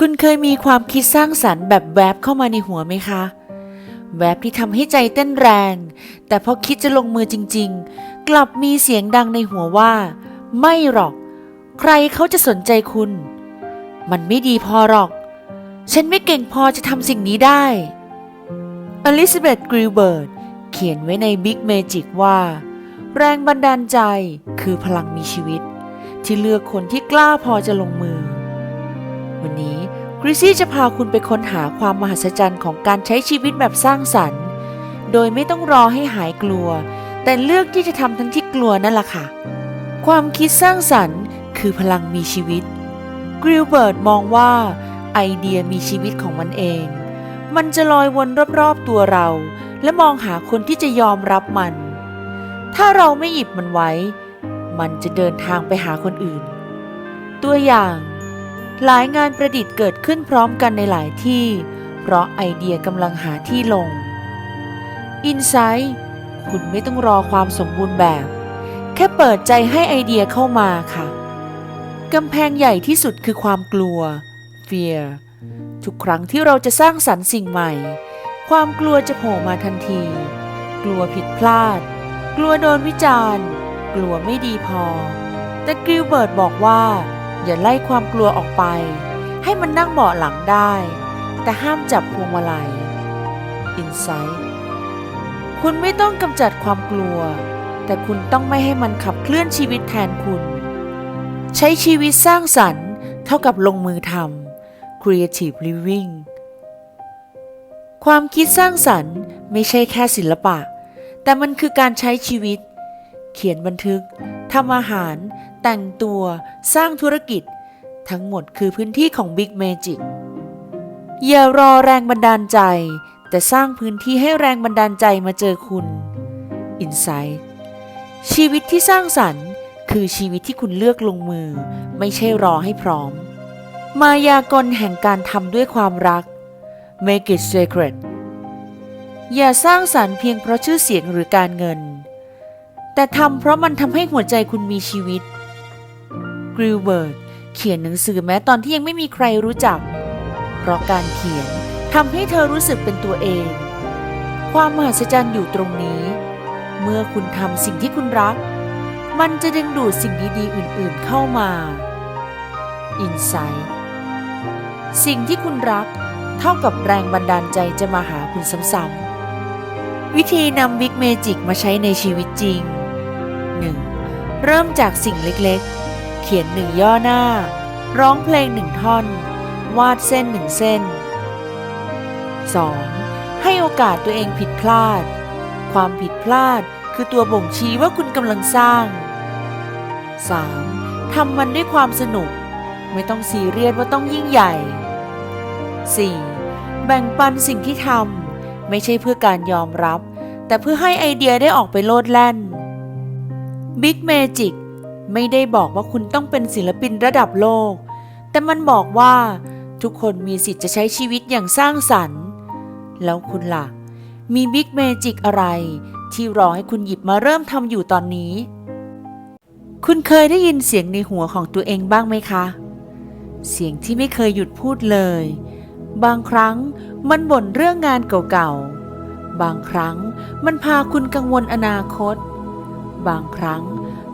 คุณเคยมีความคิดสร้างสรรค์แบบแวบเข้ามาในหัวไหมคะ แวบที่ทำให้ใจเต้นแรง แต่พอคิดจะลงมือจริง ๆ กลับมีเสียงดังในหัวว่า ไม่หรอก ใครเขาจะสนใจคุณ มันไม่ดีพอหรอก ฉันไม่เก่งพอจะทำสิ่งนี้ได้อลิซาเบธกริลเบิร์ตเขียนไว้ใน Big Magic ว่า แรงบันดาลใจคือพลังมีชีวิต ที่เลือกคนที่กล้าพอจะลงมือ วันนี้คริซี่จะพาคุณไปค้นหาความมหัศจรรย์ของการใช้ชีวิตแบบสร้างสรรค์ โดยไม่ต้องรอให้หายกลัว แต่เลือกที่จะทำทั้งที่กลัวนั่นแหละค่ะ ความคิดสร้างสรรค์ คือพลังมีชีวิตกริลเบิร์ตมองว่าไอเดียมีชีวิตของมันเอง มันจะลอยวนรอบๆตัวเรา และมองหาคนที่จะยอมรับมัน ถ้าเราไม่หยิบมันไว้ มันจะเดินทางไปหาคนอื่น ตัวอย่าง หลายงานประดิษฐ์เกิดขึ้นพร้อมกันในหลายที่ เพราะไอเดียกำลังหาที่ลงอินไซต์คุณไม่ต้องรอความสมบูรณ์แบบ แค่เปิดใจให้ไอเดียเข้ามาค่ะกำแพงใหญ่ที่สุดคือความกลัว fear ทุกครั้งที่เราจะสร้างสรรค์สิ่งใหม่ ความกลัวจะโผล่มาทันที กลัวผิดพลาด กลัวโดนวิจารณ์ กลัวไม่ดีพอ แต่กริลเบิร์ตบอกว่า อย่าไล่ความกลัวออกไป ให้มันนั่งเบาะหลังได้ แต่ห้ามจับพวงมาลัย Insight คุณไม่ต้องกำจัดความกลัว แต่คุณต้องไม่ให้มันขับเคลื่อนชีวิตแทนคุณ ใช้ชีวิตสร้างสรรค์เท่ากับลงมือทำ Creative Living ความคิดสร้างสรรค์ไม่ใช่แค่ศิลปะ แต่มันคือการใช้ชีวิต เขียนบันทึกทำอาหาร แต่งตัว สร้างธุรกิจ ทั้งหมดคือพื้นที่ของ Big Magic อย่ารอแรงบันดาลใจ แต่สร้างพื้นที่ให้แรงบันดาลใจมาเจอคุณ Insight ชีวิตที่สร้างสรรค์ คือชีวิตที่คุณเลือกลงมือ ไม่ใช่รอให้พร้อม มายากลแห่งการทำด้วยความรัก Make it sacred อย่าสร้างสรรค์เพียงเพราะชื่อเสียงหรือการเงิน แต่ทำเพราะมันทำให้หัวใจคุณมีชีวิต กริลเบิร์ตเขียนหนังสือแม้ตอนที่ยังไม่มีใครรู้จัก เพราะการเขียนทำให้เธอรู้สึกเป็นตัวเอง ความมหัศจรรย์อยู่ตรงนี้ เมื่อคุณทำสิ่งที่คุณรัก มันจะดึงดูดสิ่งดีๆอื่นๆเข้ามา Insight สิ่งที่คุณรักเท่ากับแรงบันดาลใจจะมาหาคุณซ้ำๆ วิธีนำวิกเมจิกมาใช้ในชีวิตจริง 1. เริ่มจากสิ่งเล็กๆ เขียนหนึ่งย่อหน้า ร้องเพลงหนึ่งท่อน วาดเส้นหนึ่งเส้น 2. ให้โอกาสตัวเองผิดพลาด ความผิดพลาดคือตัวบ่งชี้ว่าคุณกำลังสร้าง 3. ทำมันด้วยความสนุก ไม่ต้องซีเรียสว่าต้องยิ่งใหญ่ 4. แบ่งปันสิ่งที่ทำไม่ใช่เพื่อการยอมรับ แต่เพื่อให้ไอเดียได้ออกไปโลดแล่น Big Magic ไม่ได้บอกว่าคุณต้องเป็นศิลปินระดับโลก แต่มันบอกว่าทุกคนมีสิทธิ์จะใช้ชีวิตอย่างสร้างสรรค์ แล้วคุณล่ะ มี Big Magic อะไร ที่รอให้คุณหยิบมาเริ่มทำอยู่ตอนนี้ คุณเคยได้ยินเสียงในหัวของตัวเองบ้างไหมคะ เสียงที่ไม่เคยหยุดพูดเลย บางครั้งมันบ่นเรื่องงานเก่าๆ บางครั้งมันพาคุณกังวลอนาคต บางครั้ง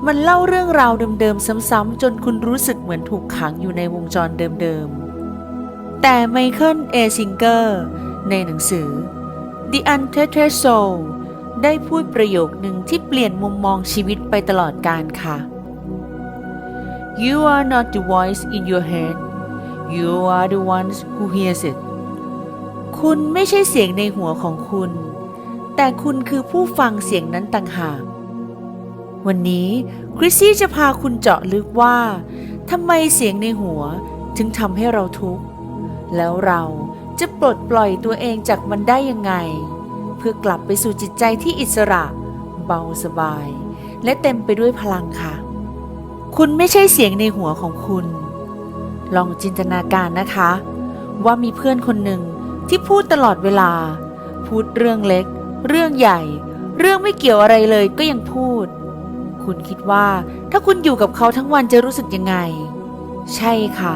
มันเล่าเรื่องราวเดิมๆซ้ำๆจนคุณรู้สึกเหมือนถูกขังอยู่ในวงจรเดิมๆ แต่ไมเคิลเอซิงเกอร์ในหนังสือ The Untethered Soul ได้พูดประโยคหนึ่งที่เปลี่ยนมุมมองชีวิตไปตลอดกาลค่ะ You are not the voice in your head You are the ones who hears it คุณไม่ใช่เสียงในหัวของคุณ แต่คุณคือผู้ฟังเสียงนั้นต่างหาก วันนี้คริสซี่จะพาคุณเจาะลึกว่าทำไมเสียงในหัวถึงทำให้เราทุกข์ แล้วเราจะปลดปล่อยตัวเองจากมันได้ยังไง เพื่อกลับไปสู่จิตใจที่อิสระ เบาสบาย และเต็มไปด้วยพลังค่ะ คุณไม่ใช่เสียงในหัวของคุณ ลองจินตนาการนะคะ ว่ามีเพื่อนคนหนึ่งที่พูดตลอดเวลา พูดเรื่องเล็ก เรื่องใหญ่ เรื่องไม่เกี่ยวอะไรเลยก็ยังพูด คุณคิดว่า ถ้าคุณอยู่กับเขาทั้งวันจะรู้สึกยังไง ใช่ค่ะ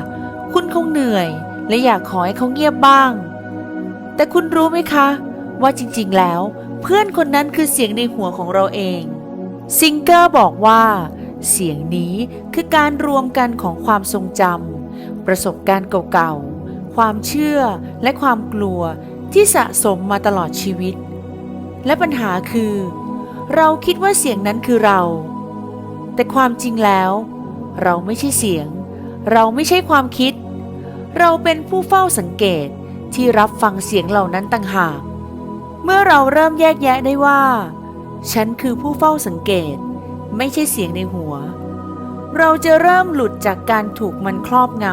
คุณคงเหนื่อย และอยากขอให้เขาเงียบบ้าง แต่คุณรู้ไหมคะ ว่าจริงๆแล้ว เพื่อนคนนั้นคือเสียงในหัวของเราเอง ซิงเกอร์บอกว่า เสียงนี้คือการรวมกันของความทรงจำประสบการณ์เก่าๆความเชื่อและความกลัวที่สะสมมาตลอดชีวิต และปัญหาคือ เราคิดว่าเสียงนั้นคือเรา แต่ความจริงแล้ว เราไม่ใช่เสียง เราไม่ใช่ความคิด เราเป็นผู้เฝ้าสังเกตที่รับฟังเสียงเหล่านั้นต่างหาก เมื่อเราเริ่มแยกแยะได้ว่า ฉันคือผู้เฝ้าสังเกต ไม่ใช่เสียงในหัว เราจะเริ่มหลุดจากการถูกมันครอบง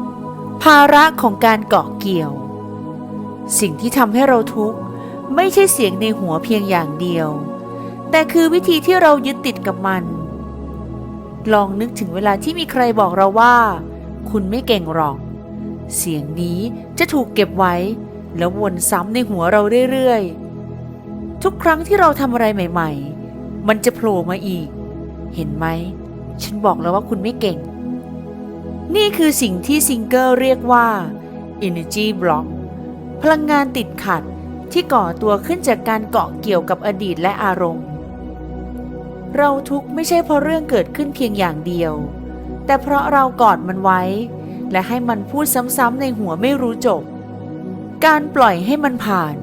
ำภาระของการเกาะเกี่ยว สิ่งที่ทำให้เราทุกข์ไม่ใช่เสียงในหัวเพียงอย่างเดียว แต่คือวิธีที่เรายึดติดกับมัน ลองนึกถึงเวลาที่มีใครบอกเราว่า คุณไม่เก่งหรอก เสียงนี้จะถูกเก็บไว้ แล้ววนซ้ำในหัวเราเรื่อยๆ ทุกครั้งที่เราทำอะไรใหม่ ๆ มันจะโผล่มาอีก เห็นไหม ฉันบอกแล้วว่าคุณไม่เก่ง นี่คือสิ่งที่ซิงเกิลเรียกว่า energy block พลังงานติดขัดที่ก่อตัวขึ้นจากการเกาะเกี่ยวกับอดีตและอารมณ์ เราทุกข์ไม่ใช่เพราะเรื่องเกิดขึ้นเพียงอย่างเดียว แต่เพราะเรากอดมันไว้ และให้มันพูดซ้ำๆในหัวไม่รู้จบ การปล่อยให้มันผ่าน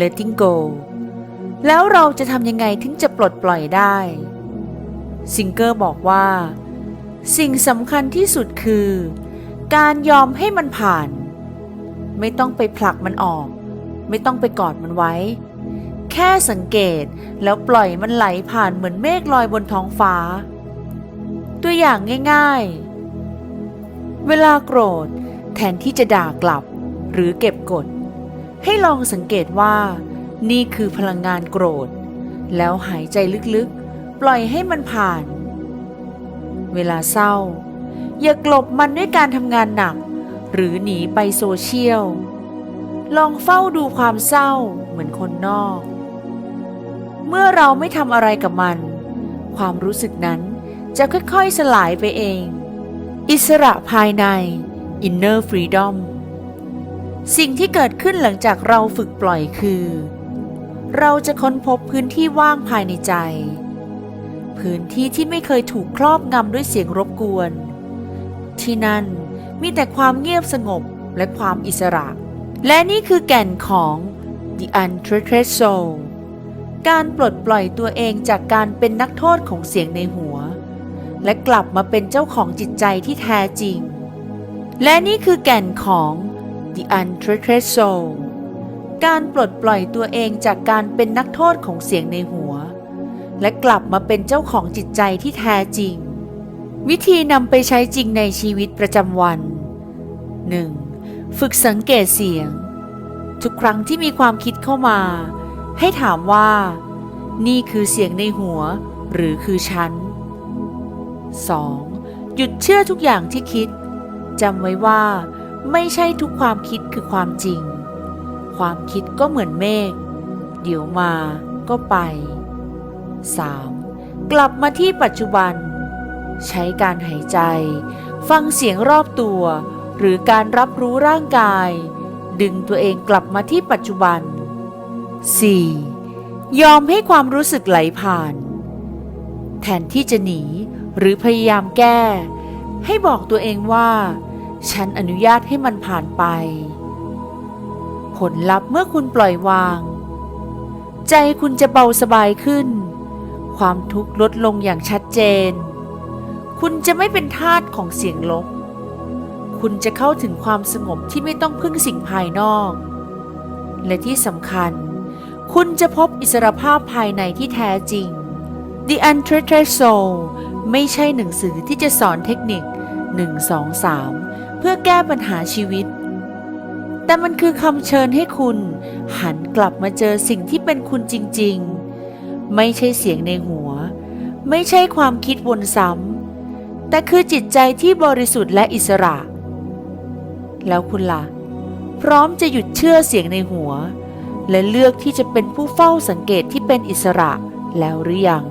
letting go แล้วเราจะทำยังไงถึงจะปลดปล่อยได้ ซิงเกอร์บอกว่า สิ่งสำคัญที่สุดคือ การยอมให้มันผ่าน ไม่ต้องไปผลักมันออก ไม่ต้องไปกอดมันไว้ แค่สังเกต แล้วปล่อยมันไหลผ่านเหมือนเมฆลอยบนท้องฟ้า ตัวอย่างง่ายๆ เวลาโกรธ แทนที่จะด่ากลับ หรือเก็บกด ให้ลองสังเกตว่า นี่คือพลังงานโกรธ แล้วหายใจลึกๆ ปล่อยให้มันผ่าน เวลาเศร้า อย่ากลบมันด้วยการทำงานหนัก หรือหนีไปโซเชียลลองเฝ้าดูความเศร้าเหมือนคนนอก เมื่อเราไม่ทำอะไรกับมัน ความรู้สึกนั้นจะค่อยๆสลายไปเอง อิสระภายใน inner freedom สิ่งที่เกิดขึ้นหลังจากเราฝึกปล่อยคือ เราจะค้นพบพื้นที่ว่างภายในใจ พื้นที่ที่ไม่เคยถูกครอบงำด้วยเสียงรบกวน ที่นั่นมีแต่ความเงียบสงบและความอิสระ และนี่คือแก่นของ The Untreated Soul การปลดปล่อยตัวเองจากการเป็นนักโทษของเสียงในหัว และกลับมาเป็นเจ้าของจิตใจที่แท้จริง และนี่คือแก่นของ The Untreated Soul การปลดปล่อยตัวเองจากการเป็นนักโทษของเสียงในหัว และกลับมาเป็นเจ้าของจิตใจที่แท้จริง วิธีนำไปใช้จริงในชีวิตประจำวัน 1. ฝึกสังเกตเสียง ทุกครั้งที่มีความคิดเข้ามา ให้ถามว่า นี่คือเสียงในหัวหรือคือฉัน 2. หยุดเชื่อทุกอย่างที่คิดจำไว้ว่า ไม่ใช่ทุกความคิดคือความจริง ความคิดก็เหมือนเมฆ เดี๋ยวมาก็ไป 3. กลับมาที่ปัจจุบัน ใช้การหายใจ ฟังเสียงรอบตัว หรือการรับรู้ร่างกาย ดึงตัวเองกลับมาที่ปัจจุบัน 4. ยอมให้ความรู้สึกไหลผ่าน แทนที่จะหนีหรือพยายามแก้ ให้บอกตัวเองว่า ฉันอนุญาตให้มันผ่านไป ผลลัพธ์เมื่อคุณปล่อยวาง ใจคุณจะเบาสบายขึ้น ความทุกข์ลดลงอย่างชัดเจน คุณจะไม่เป็นทาสของเสียงลบ คุณจะเข้าถึงความสงบที่ไม่ต้องพึ่งสิ่งภายนอก และที่สำคัญ คุณจะพบอิสรภาพภายในที่แท้จริง The Untreated Soul ไม่ใช่หนังสือที่จะสอนเทคนิค 1 2 3 เพื่อแก้ปัญหาชีวิต แต่มันคือคำเชิญให้คุณ หันกลับมาเจอสิ่งที่เป็นคุณจริง ๆ ไม่ใช่เสียงในหัว ไม่ใช่ความคิดวนซ้ำ แต่คือจิตใจที่บริสุทธิ์และอิสระ แล้วคุณล่ะ พร้อมจะหยุดเชื่อเสียงในหัว และเลือกที่จะเป็นผู้เฝ้าสังเกตที่เป็นอิสระแล้วหรือยัง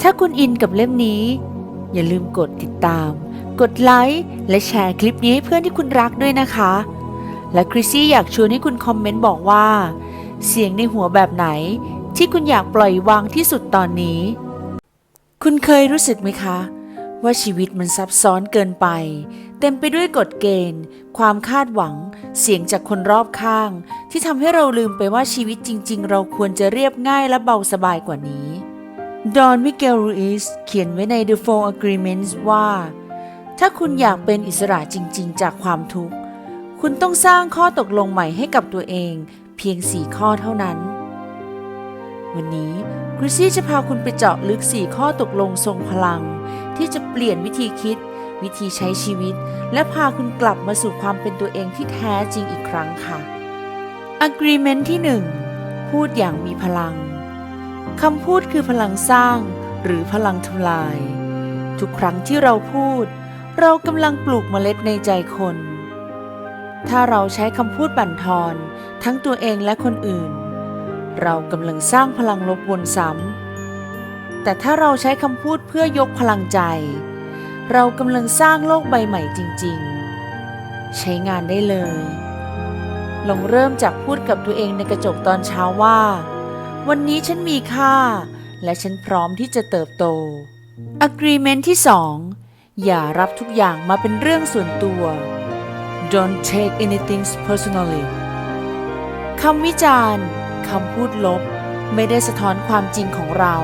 ถ้าคุณอินกับเล่มนี้ อย่าลืมกดติดตาม กดไลค์และแชร์คลิปนี้ให้เพื่อนที่คุณรักด้วยนะคะ และคริสซี่อยากชวนให้คุณคอมเมนต์บอกว่า เสียงในหัวแบบไหน ที่คุณอยากปล่อยวางที่สุดตอนนี้ คุณเคยรู้สึกไหมคะ ว่าชีวิตมันซับซ้อนเกินไป เต็มไปด้วยกฎเกณฑ์ ความคาดหวัง เสียงจากคนรอบข้าง ที่ทำให้เราลืมไปว่าชีวิตจริง ๆ เราควรจะเรียบง่ายและเบาสบายกว่านี้ดอนมิเกลรูอิสเขียนไว้ใน The Four Agreements ว่า ถ้าคุณอยากเป็นอิสระจริง ๆ จากความทุกข์ คุณต้องสร้างข้อตกลงใหม่ให้กับตัวเอง เพียงสี่ข้อเท่านั้น วันนี้คริซี่จะพาคุณไปเจาะลึก 4 ข้อตกลงทรงพลัง ที่จะเปลี่ยนวิธีคิด วิธีใช้ชีวิต และพาคุณกลับมาสู่ความเป็นตัวเองที่แท้จริงอีกครั้งค่ะ Agreement ที่ 1 พูดอย่างมีพลังคำพูดคือพลังสร้างหรือพลังทำลาย ทุกครั้งที่เราพูด เรากำลังปลูกเมล็ดในใจคน ถ้าเราใช้คำพูดบั่นทอน ทั้งตัวเองและคนอื่น เรากำลังสร้างพลังลบวนซ้ำ แต่ถ้าเราใช้คำพูดเพื่อยกพลังใจ เรากำลังสร้างโลกใบใหม่จริง ๆ ใช้งานได้เลย ลองเริ่มจากพูดกับตัวเองในกระจกตอนเช้าว่า วันนี้ฉันมีค่า และฉันพร้อมที่จะเติบโต Agreement ที่ 2 อย่ารับทุกอย่างมาเป็นเรื่องส่วนตัว Don't take anything personally คำวิจารณ์คำพูดลบไม่ได้สะท้อนความจริงของเรา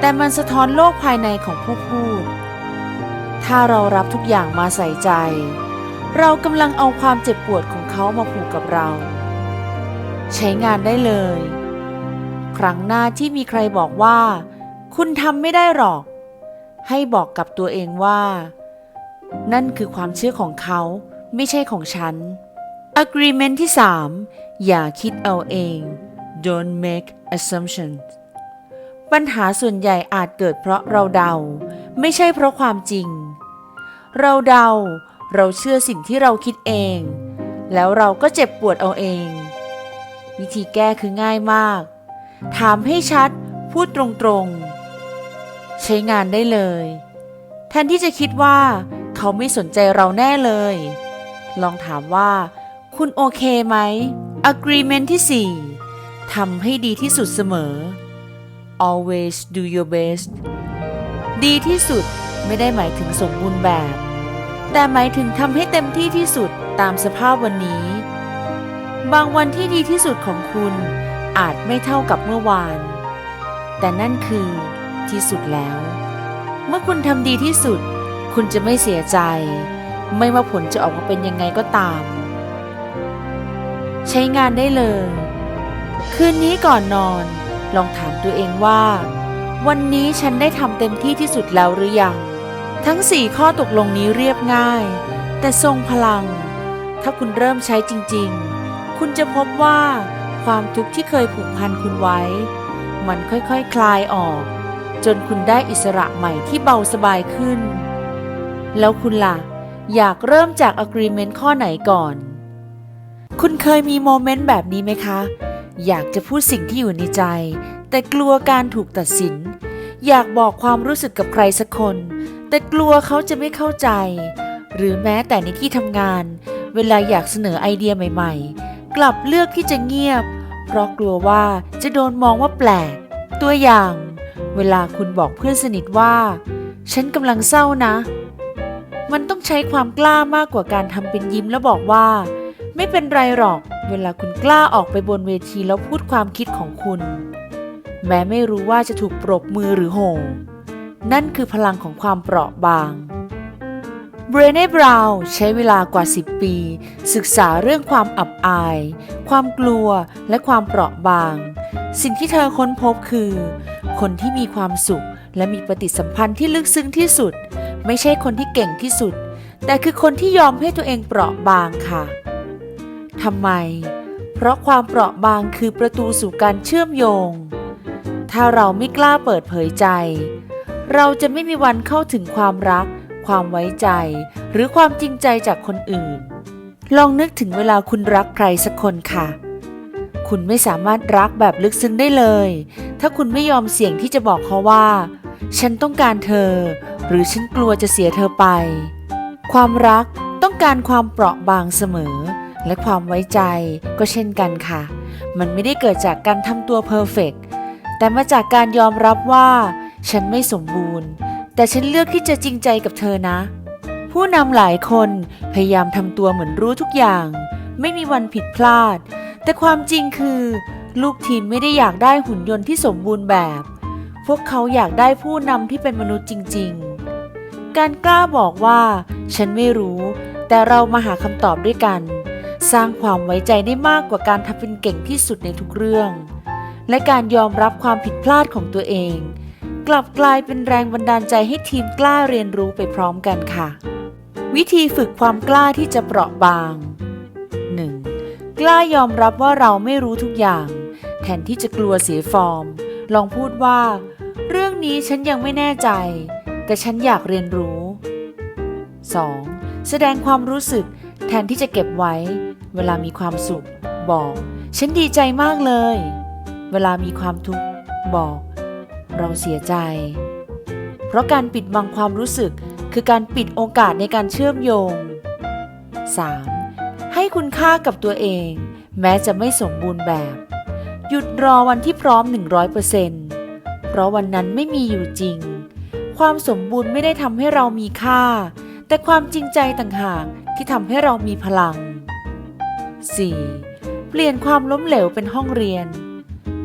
แต่มันสะท้อนโลกภายในของผู้พูด ถ้าเรารับทุกอย่างมาใส่ใจ เรากำลังเอาความเจ็บปวดของเขามาผูกกับเรา ใช้งานได้เลย ครั้งหน้าที่มีใครบอกว่า คุณทำไม่ได้หรอก ให้บอกกับตัวเองว่า นั่นคือความเชื่อของเขาไม่ใช่ของฉัน Agreement ที่ 3 อย่าคิดเอาเอง Don't make assumptions ปัญหาส่วนใหญ่อาจเกิดเพราะเราเดา ไม่ใช่เพราะความจริง เราเดา เราเชื่อสิ่งที่เราคิดเอง แล้วเราก็เจ็บปวดเอาเอง วิธีแก้คือง่ายมาก ถามให้ชัด พูดตรงๆ ใช้งานได้เลย แทนที่จะคิดว่าเขาไม่สนใจเราแน่เลย ลองถามว่า คุณโอเคไหม Agreement ที่ 4ทำให้ดีที่สุดเสมอ always do your best ดีที่สุดไม่ได้หมายถึงสมบูรณ์แบบ แต่หมายถึงทำให้เต็มที่ที่สุดตามสภาพวันนี้ บางวันที่ดีที่สุดของคุณอาจไม่เท่ากับเมื่อวาน แต่นั่นคือที่สุดแล้ว เมื่อคุณทำดีที่สุด คุณจะไม่เสียใจ ไม่ว่าผลจะออกมาเป็นยังไงก็ตาม ใช้งานได้เลย คืนนี้ก่อนนอน ลองถามตัวเองว่า วันนี้ฉันได้ทำเต็มที่ที่สุดแล้วหรือยัง ทั้ง4ข้อตกลงนี้เรียบง่าย แต่ทรงพลัง ถ้าคุณเริ่มใช้จริง ๆ คุณจะพบว่าความทุกข์ที่เคยผูกพันคุณไว้ มันค่อยๆคคลายออก จนคุณได้อิสระใหม่ที่เบาสบายขึ้น แล้วคุณล่ะ อยากเริ่มจาก agreement ข้อไหนก่อน คุณเคยมีโมเมนต์แบบนี้ไหมคะ อยากจะพูดสิ่งที่อยู่ในใจ แต่กลัวการถูกตัดสิน อยากบอกความรู้สึกกับใครสักคน แต่กลัวเขาจะไม่เข้าใจ หรือแม้แต่ในที่ทำงาน เวลาอยากเสนอไอเดียใหม่ๆ กลับเลือกที่จะเงียบ เพราะกลัวว่าจะโดนมองว่าแปลก ตัวอย่าง เวลาคุณบอกเพื่อนสนิทว่า ฉันกำลังเศร้านะ มันต้องใช้ความกล้ามากกว่าการทำเป็นยิ้มแล้วบอกว่า ไม่เป็นไรหรอก เวลาคุณกล้าออกไปบนเวทีแล้วพูดความคิดของคุณ แม้ไม่รู้ว่าจะถูกปรบมือหรือโห่นั่นคือพลังของความเปราะบางเบรเน่บราวน์ใช้เวลากว่า 10 ปี ศึกษาเรื่องความอับอาย ความกลัวและความเปราะบาง สิ่งที่เธอค้นพบคือ คนที่มีความสุขและมีปฏิสัมพันธ์ที่ลึกซึ้งที่สุด ไม่ใช่คนที่เก่งที่สุด แต่คือคนที่ยอมให้ตัวเองเปราะบางค่ะ ทำไม เพราะความเปราะบางคือประตูสู่การเชื่อมโยง ถ้าเราไม่กล้าเปิดเผยใจ เราจะไม่มีวันเข้าถึงความรัก ความไว้ใจ หรือความจริงใจจากคนอื่น ลองนึกถึงเวลาคุณรักใครสักคนค่ะ คุณไม่สามารถรักแบบลึกซึ้งได้เลย ถ้าคุณไม่ยอมเสี่ยงที่จะบอกเขาว่า ฉันต้องการเธอ หรือฉันกลัวจะเสียเธอไป ความรักต้องการความเปราะบางเสมอ และความไว้ใจก็เช่นกันค่ะ มันไม่ได้เกิดจากการทำตัวเพอร์เฟกต์แต่มาจากการยอมรับว่า ฉันไม่สมบูรณ์ แต่ฉันเลือกที่จะจริงใจกับเธอนะ ผู้นำหลายคนพยายามทำตัวเหมือนรู้ทุกอย่าง ไม่มีวันผิดพลาด แต่ความจริงคือ ลูกทีมไม่ได้อยากได้หุ่นยนต์ที่สมบูรณ์แบบ พวกเขาอยากได้ผู้นำที่เป็นมนุษย์จริง ๆ การกล้าบอกว่า ฉันไม่รู้ แต่เรามาหาคำตอบด้วยกัน สร้างความไว้ใจได้มากกว่าการทำเป็นเก่งที่สุดในทุกเรื่อง และการยอมรับความผิดพลาดของตัวเอง กลับกลายเป็นแรงบันดาลใจให้ทีมกล้าเรียนรู้ไปพร้อมกันค่ะ วิธีฝึกความกล้าที่จะเปราะบาง 1. กล้ายอมรับว่าเราไม่รู้ทุกอย่าง แทนที่จะกลัวเสียฟอร์ม ลองพูดว่า เรื่องนี้ฉันยังไม่แน่ใจ แต่ฉันอยากเรียนรู้ 2. แสดงความรู้สึกแทนที่จะเก็บไว้ เวลามีความสุข บอก ฉันดีใจมากเลย เวลามีความทุกข์ บอก เราเสียใจ เพราะการปิดบังความรู้สึกคือการปิดโอกาสในการเชื่อมโยง 3. ให้คุณค่ากับตัวเอง แม้จะไม่สมบูรณ์แบบ หยุดรอวันที่พร้อม 100%เพราะวันนั้นไม่มีอยู่จริง ความสมบูรณ์ไม่ได้ทำให้เรามีค่า แต่ความจริงใจต่างหากที่ทำให้เรามีพลัง 4. เปลี่ยนความล้มเหลวเป็นห้องเรียน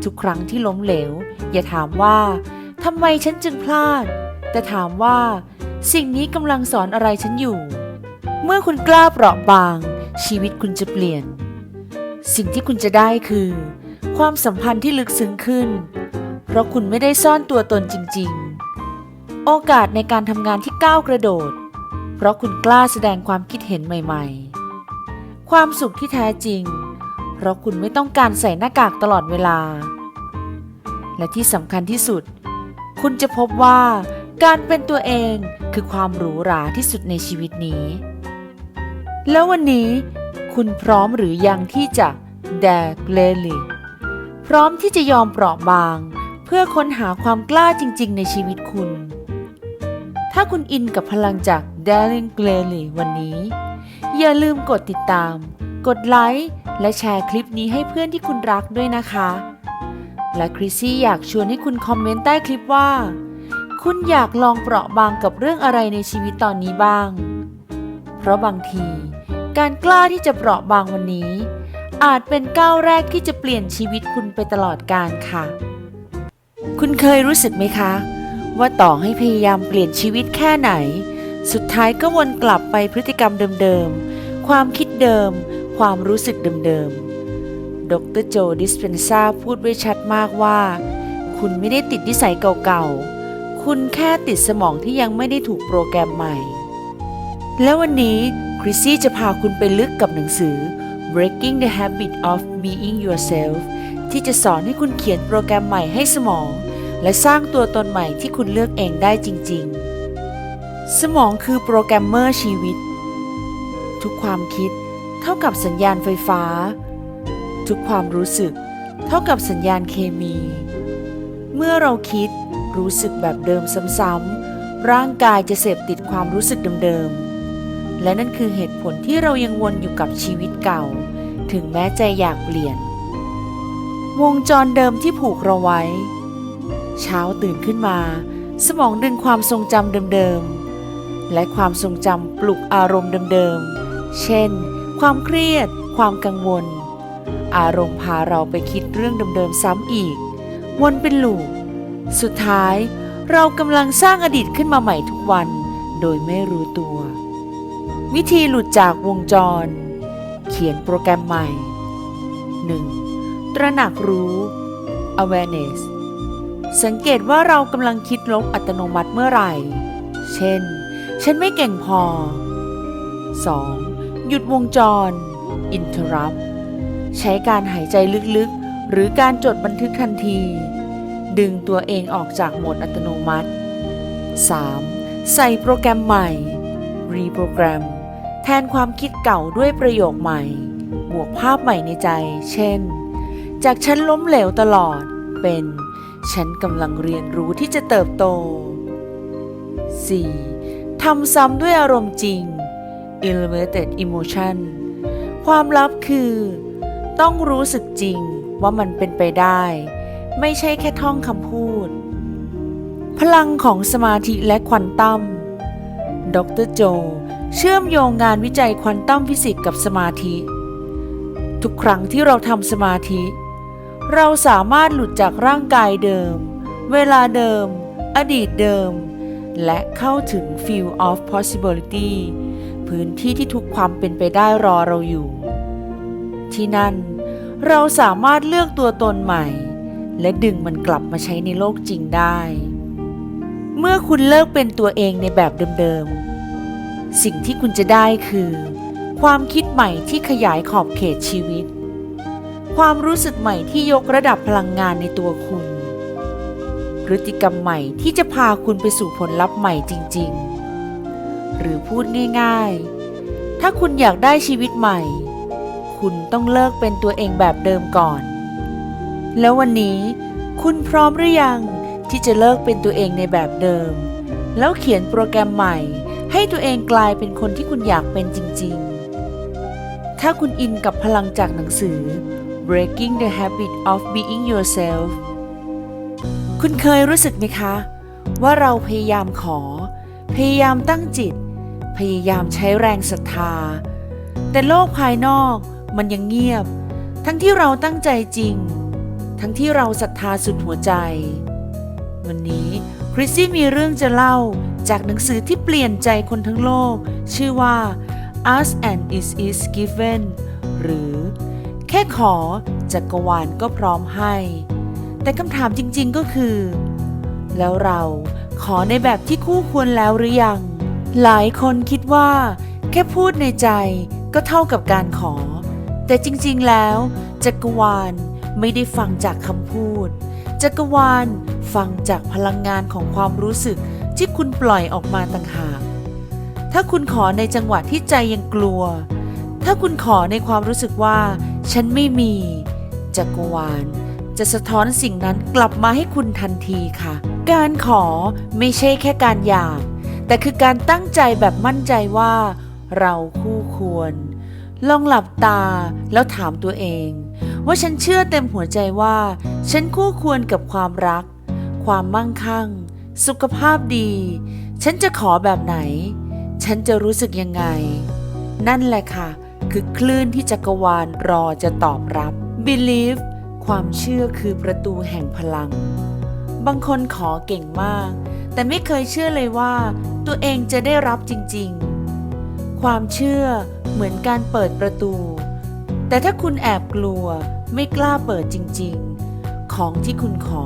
ทุกครั้งที่ล้มเหลว อย่าถามว่าทำไมฉันจึงพลาด แต่ถามว่า สิ่งนี้กำลังสอนอะไรฉันอยู่ เมื่อคุณกล้าเปราะบาง ชีวิตคุณจะเปลี่ยน สิ่งที่คุณจะได้คือ ความสัมพันธ์ที่ลึกซึ้งขึ้น เพราะคุณไม่ได้ซ่อนตัวตนจริง ๆ โอกาสในการทำงานที่ก้าวกระโดด เพราะคุณกล้าแสดงความคิดเห็นใหม่ ๆ ความสุขที่แท้จริง เพราะคุณไม่ต้องการใส่หน้ากากตลอดเวลา และที่สำคัญที่สุด คุณจะพบว่าการเป็นตัวเองคือความหรูหราที่สุดในชีวิตนี้ แล้ววันนี้คุณพร้อมหรือยังที่จะแดกเลลิพร้อมที่จะยอมเปราะบาง เพื่อค้นหาความกล้าจริง ๆ ในชีวิตคุณ ถ้าคุณอินกับพลังจาก d a r ิ n g g l e l y วันนี้ อย่าลืมกดติดตาม กดไลค์ และแชร์คลิปนี้ให้เพื่อนที่คุณรักด้วยนะคะ และคริสซี่อยากชวนให้คุณคอมเมนต์ใต้คลิปว่า คุณอยากลองเปราะบางกับเรื่องอะไรในชีวิตตอนนี้บ้าง เพราะบางที การกล้าที่จะเปราะบางวันนี้ อาจเป็นก้าวแรกที่จะเปลี่ยนชีวิตคุณไปตลอดกาลค่ะ คุณเคยรู้สึกไหมคะ ว่าต่อให้พยายามเปลี่ยนชีวิตแค่ไหน สุดท้ายก็วนกลับไปพฤติกรรมเดิมๆ ความคิดเดิม ความรู้สึกเดิมๆ ดรโจดิสเพนซาพูดไว้ชัดมากว่า คุณไม่ได้ติดนิสัยเก่าๆ คุณแค่ติดสมองที่ยังไม่ได้ถูกโปรแกรมใหม่ แล้ววันนี้คริสซี่จะพาคุณไปลึกกับหนังสือ Breaking the Habit of Being Yourself ที่จะสอนให้คุณเขียนโปรแกรมใหม่ให้สมอง และสร้างตัวตนใหม่ที่คุณเลือกเองได้จริง ๆ สมองคือโปรแกรมเมอร์ชีวิต ทุกความคิดเท่ากับสัญญาณไฟฟ้า ทุกความรู้สึก เท่ากับสัญญาณเคมี เมื่อเราคิดรู้สึกแบบเดิมซ้ำๆร่างกายจะเสพติดความรู้สึกเดิมๆ และนั่นคือเหตุผลที่เรายังวนอยู่กับชีวิตเก่า ถึงแม้ใจอยากเปลี่ยน วงจรเดิมที่ผูกเราไว้ เช้าตื่นขึ้นมา สมองดึงความทรงจำเดิมๆ และความทรงจำปลุกอารมณ์เดิมๆ เช่น ความเครียด ความกังวล อารมณ์พาเราไปคิดเรื่องเดิมๆซ้ำอีก วนเป็นลูปสุดท้ายเรากำลังสร้างอดีตขึ้นมาใหม่ทุกวัน โดยไม่รู้ตัว วิธีหลุดจากวงจร เขียนโปรแกรมใหม่ 1. ตระหนักรู้ awareness สังเกตว่าเรากำลังคิดลบอัตโนมัติเมื่อไหร่ เช่น ฉันไม่เก่งพอ 2. หยุดวงจร interrupt ใช้การหายใจลึกๆ หรือการจดบันทึกทันที ดึงตัวเองออกจากโหมดอัตโนมัติ 3. ใส่โปรแกรมใหม่ reprogram แทนความคิดเก่าด้วยประโยคใหม่ บวกภาพใหม่ในใจ เช่น จากฉันล้มเหลวตลอด เป็น ฉันกำลังเรียนรู้ที่จะเติบโต 4. ทำซ้ำด้วยอารมณ์จริง elevated emotion ความลับคือ ต้องรู้สึกจริงว่ามันเป็นไปได้ ไม่ใช่แค่ท่องคำพูด พลังของสมาธิและควอนตัม ดรโจ เชื่อมโยงงานวิจัยควอนตัมฟิสิกส์กับสมาธิ ทุกครั้งที่เราทำสมาธิ เราสามารถหลุดจากร่างกายเดิม เวลาเดิม อดีตเดิม และเข้าถึง field of possibility พื้นที่ที่ทุกความเป็นไปได้รอเราอยู่ ที่นั่นเราสามารถเลือกตัวตนใหม่ และดึงมันกลับมาใช้ในโลกจริงได้ เมื่อคุณเลิกเป็นตัวเองในแบบเดิมๆ สิ่งที่คุณจะได้คือ ความคิดใหม่ที่ขยายขอบเขตชีวิต ความรู้สึกใหม่ที่ยกระดับพลังงานในตัวคุณ พฤติกรรมใหม่ที่จะพาคุณไปสู่ผลลัพธ์ใหม่จริง ๆ หรือพูดง่าย ๆ ถ้าคุณอยากได้ชีวิตใหม่ คุณต้องเลิกเป็นตัวเองแบบเดิมก่อน แล้ววันนี้คุณพร้อมหรือยังที่จะเลิกเป็นตัวเองในแบบเดิม แล้วเขียนโปรแกรมใหม่ ให้ตัวเองกลายเป็นคนที่คุณอยากเป็นจริง ๆ ถ้าคุณอินกับพลังจากหนังสือ Breaking the Habit of Being Yourself คุณเคยรู้สึกไหมคะ ว่าเราพยายามขอ พยายามตั้งจิต พยายามใช้แรงศรัทธา แต่โลกภายนอกมันยังเงียบ ทั้งที่เราตั้งใจจริง ทั้งที่เราศรัทธาสุดหัวใจ วันนี้คริสซี่มีเรื่องจะเล่าจากหนังสือที่เปลี่ยนใจคนทั้งโลก ชื่อว่า Ask and It Is Given หรือ แค่ขอจักรวาลก็พร้อมให้ แต่คำถามจริงๆก็คือ แล้วเราขอในแบบที่คู่ควรแล้วหรือยัง หลายคนคิดว่า แค่พูดในใจก็เท่ากับการขอ แต่จริงๆแล้ว จักรวาลไม่ได้ฟังจากคำพูด จักรวาลฟังจากพลังงานของความรู้สึกที่คุณปล่อยออกมาต่างหาก ถ้าคุณขอในจังหวะที่ใจยังกลัว ถ้าคุณขอในความรู้สึกว่า ฉันไม่มี จักรวาล จะสะท้อนสิ่งนั้นกลับมาให้คุณทันทีค่ะ การขอไม่ใช่แค่การอยาก แต่คือการตั้งใจแบบมั่นใจว่า เราคู่ควร ลองหลับตาแล้วถามตัวเอง ว่าฉันเชื่อเต็มหัวใจว่า ฉันคู่ควรกับความรัก ความมั่งคั่ง สุขภาพดี ฉันจะขอแบบไหน ฉันจะรู้สึกยังไง นั่นแหละค่ะ คือคลื่นที่จักรวาลรอจะตอบรับ believe ความเชื่อคือประตูแห่งพลัง บางคนขอเก่งมาก แต่ไม่เคยเชื่อเลยว่า ตัวเองจะได้รับจริงๆ ความเชื่อเหมือนการเปิดประตู แต่ถ้าคุณแอบกลัวไม่กล้าเปิดจริงๆ ของที่คุณขอ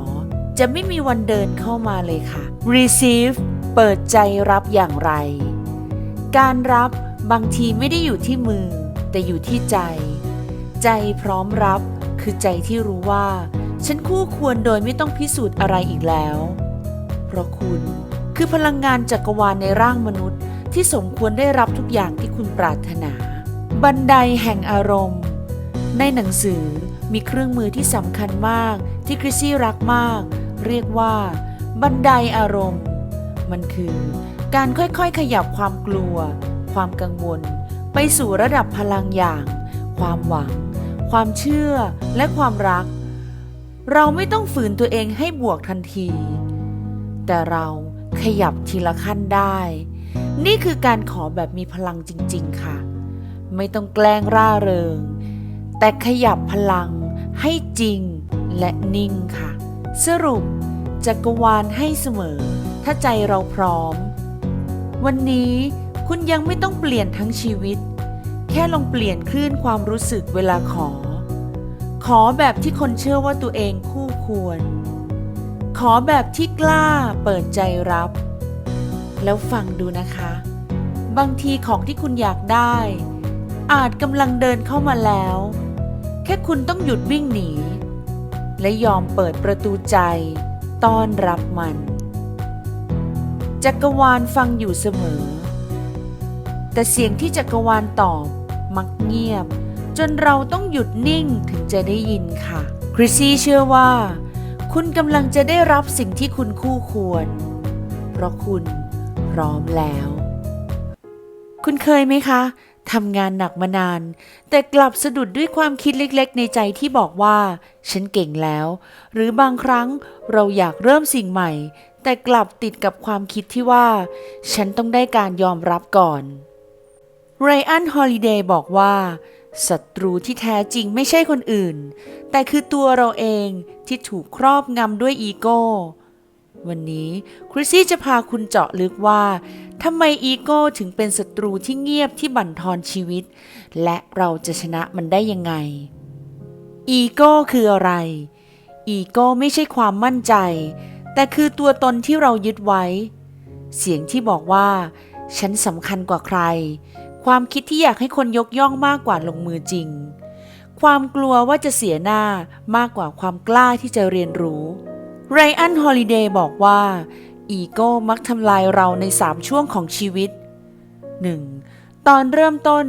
จะไม่มีวันเดินเข้ามาเลยค่ะ receive เปิดใจรับอย่างไร การรับบางทีไม่ได้อยู่ที่มือ แต่อยู่ที่ใจ ใจพร้อมรับ คือใจที่รู้ว่า ฉันคู่ควรโดยไม่ต้องพิสูจน์อะไรอีกแล้ว เพราะคุณคือพลังงานจักรวาลในร่างมนุษย์ ที่สมควรได้รับทุกอย่างที่คุณปรารถนา บันไดแห่งอารมณ์ ในหนังสือมีเครื่องมือที่สำคัญมากที่คริสซี่รักมาก เรียกว่า บันไดอารมณ์ มันคือ การค่อยๆขยับความกลัว ความกังวล ไปสู่ระดับพลังอย่าง ความหวัง ความเชื่อและความรัก เราไม่ต้องฝืนตัวเองให้บวกทันที แต่เราขยับทีละขั้นได้ นี่คือการขอแบบมีพลังจริง ๆ ค่ะ ไม่ต้องแกล้งร่าเริง แต่ขยับพลังให้จริงและนิ่งค่ะ สรุปจักรวาลให้เสมอ ถ้าใจเราพร้อม วันนี้คุณยังไม่ต้องเปลี่ยนทั้งชีวิต ค่ลองเปลี่ยนคลื่นความรู้สึกเวลาขอ ขอแบบที่คนเชื่อว่าตัวเองคู่ควร ขอแบบที่กล้าเปิดใจรับ แล้วฟังดูนะคะ บางทีของที่คุณอยากได้ อาจกำลังเดินเข้ามาแล้ว แค่คุณต้องหยุดวิ่งหนี และยอมเปิดประตูใจ ต้อนรับมันจักรวาลฟังอยู่เสมอ แต่เสียงที่จักรวาลตอบ มักเงียบ จนเราต้องหยุดนิ่งถึงจะได้ยินค่ะ คริสซี่เชื่อว่า คุณกำลังจะได้รับสิ่งที่คุณคู่ควร เพราะคุณพร้อมแล้ว คุณเคยไหมคะทำงานหนักมานาน แต่กลับสะดุดด้วยความคิดเล็ก ๆ ในใจที่บอกว่า ฉันเก่งแล้ว หรือบางครั้งเราอยากเริ่มสิ่งใหม่ แต่กลับติดกับความคิดที่ว่า ฉันต้องได้การยอมรับก่อน ไรอันฮอลิเดย์บอกว่าศัตรูที่แท้จริงไม่ใช่คนอื่น แต่คือตัวเราเองที่ถูกครอบงำด้วยอีโก้ วันนี้คริสซี่จะพาคุณเจาะลึกว่าทำไมอีโก้ถึงเป็นศัตรูที่เงียบที่บั่นทอนชีวิต และเราจะชนะมันได้ยังไง อีโก้คืออะไร อีโก้ไม่ใช่ความมั่นใจ แต่คือตัวตนที่เรายึดไว้ เสียงที่บอกว่า ฉันสำคัญกว่าใคร ความคิดที่อยากให้คนยกย่องมากกว่าลงมือจริง ความกลัวว่าจะเสียหน้ามากกว่าความกล้าที่จะเรียนรู้ไรอันฮอลิเดย์บอกว่าอีโก้มักทำลายเราในสามช่วงของชีวิต 1. ตอนเริ่มต้น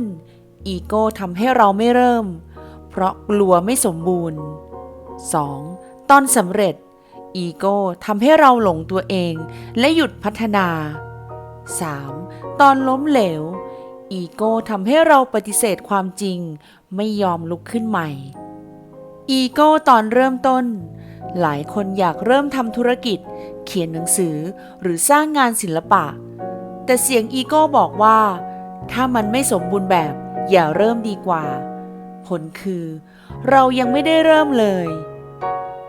อีโก้ทำให้เราไม่เริ่ม เพราะกลัวไม่สมบูรณ์ 2. ตอนสำเร็จ อีโก้ทำให้เราหลงตัวเองและหยุดพัฒนา 3. ตอนล้มเหลว อีโก้ทำให้เราปฏิเสธความจริง ไม่ยอมลุกขึ้นใหม่ อีโก้ตอนเริ่มต้น หลายคนอยากเริ่มทำธุรกิจ เขียนหนังสือหรือสร้างงานศิลปะ แต่เสียงอีโก้บอกว่า ถ้ามันไม่สมบูรณ์แบบ อย่าเริ่มดีกว่า ผลคือ เรายังไม่ได้เริ่มเลย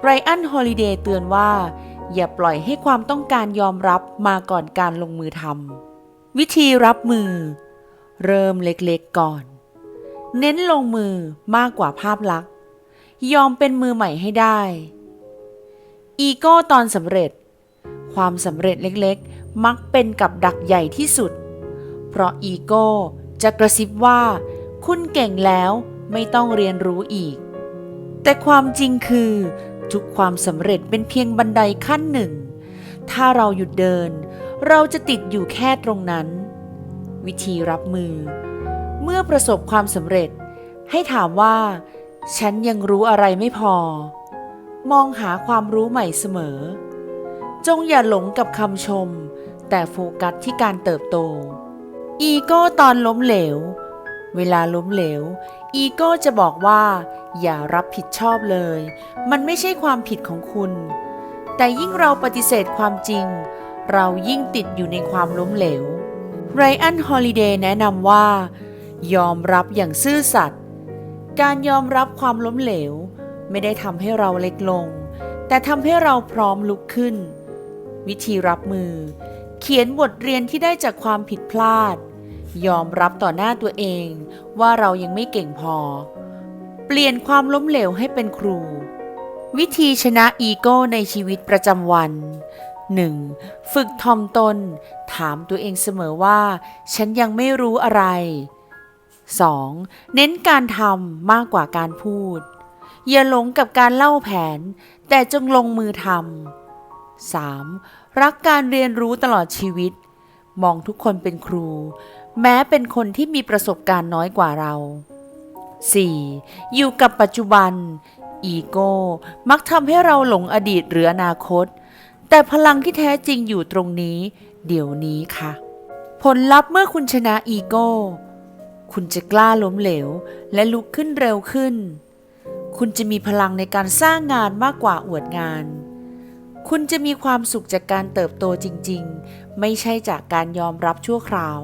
ไรอันฮอลิเดย์เตือนว่า อย่าปล่อยให้ความต้องการยอมรับมาก่อนการลงมือทำวิธีรับมือ เริ่มเล็กๆก่อน เน้นลงมือมากกว่าภาพลักษณ์ ยอมเป็นมือใหม่ให้ได้ อีโก้ตอนสำเร็จ ความสำเร็จเล็กๆ มักเป็นกับดักใหญ่ที่สุด เพราะอีโก้จะกระซิบว่า คุณเก่งแล้วไม่ต้องเรียนรู้อีก แต่ความจริงคือ ทุกความสำเร็จเป็นเพียงบันไดขั้นหนึ่ง ถ้าเราหยุดเดิน เราจะติดอยู่แค่ตรงนั้น วิธีรับมือ เมื่อประสบความสำเร็จ ให้ถามว่า ฉันยังรู้อะไรไม่พอ มองหาความรู้ใหม่เสมอ จงอย่าหลงกับคำชม แต่โฟกัสที่การเติบโต อีโก้ตอนล้มเหลว เวลาล้มเหลว อีโก้จะบอกว่า อย่ารับผิดชอบเลย มันไม่ใช่ความผิดของคุณ แต่ยิ่งเราปฏิเสธความจริง เรายิ่งติดอยู่ในความล้มเหลว ไรอันฮอลิเดย์แนะนำว่า ยอมรับอย่างซื่อสัตย์การยอมรับความล้มเหลว ไม่ได้ทำให้เราเล็กลง แต่ทำให้เราพร้อมลุกขึ้น วิธีรับมือ เขียนบทเรียนที่ได้จากความผิดพลาด ยอมรับต่อหน้าตัวเองว่าเรายังไม่เก่งพอ เปลี่ยนความล้มเหลวให้เป็นครู วิธีชนะอีโก้ในชีวิตประจำวัน 1. ฝึกทอมตน ถามตัวเองเสมอว่า ฉันยังไม่รู้อะไร 2. เน้นการทำมากกว่าการพูด อย่าหลงกับการเล่าแผน แต่จงลงมือทำ 3. รักการเรียนรู้ตลอดชีวิต มองทุกคนเป็นครู แม้เป็นคนที่มีประสบการณ์น้อยกว่าเรา 4. อยู่กับปัจจุบัน อีโก้ มักทำให้เราหลงอดีตหรืออนาคต แต่พลังที่แท้จริงอยู่ตรงนี้ เดี๋ยวนี้ค่ะ ผลลัพธ์เมื่อคุณชนะอีโก้ คุณจะกล้าล้มเหลว และลุกขึ้นเร็วขึ้น คุณจะมีพลังในการสร้างงานมากกว่าอวดงาน คุณจะมีความสุขจากการเติบโตจริง ๆ ไม่ใช่จากการยอมรับชั่วคราว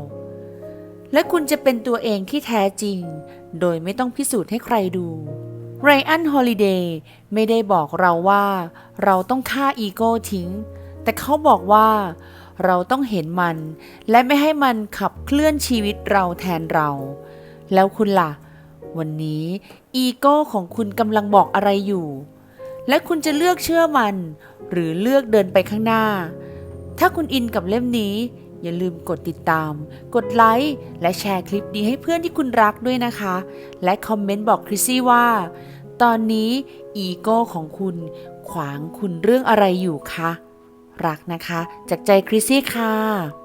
และคุณจะเป็นตัวเองที่แท้จริง โดยไม่ต้องพิสูจน์ให้ใครดู ไรอันฮอลิเดย์ไม่ได้บอกเราว่า เราต้องฆ่าอีโก้ทิ้ง แต่เขาบอกว่าเราต้องเห็นมัน และไม่ให้มันขับเคลื่อนชีวิตเราแทนเรา แล้วคุณล่ะ วันนี้อีโก้ของคุณกำลังบอกอะไรอยู่ และคุณจะเลือกเชื่อมัน หรือเลือกเดินไปข้างหน้า ถ้าคุณอินกับเล่มนี้ อย่าลืมกดติดตาม กดไลค์และแชร์คลิปนี้ให้เพื่อนที่คุณรักด้วยนะคะ และคอมเมนต์บอกคริสซี่ว่า ตอนนี้อีโก้ของคุณขวางคุณเรื่องอะไรอยู่คะ รักนะคะ จากใจคริสซี่ค่ะ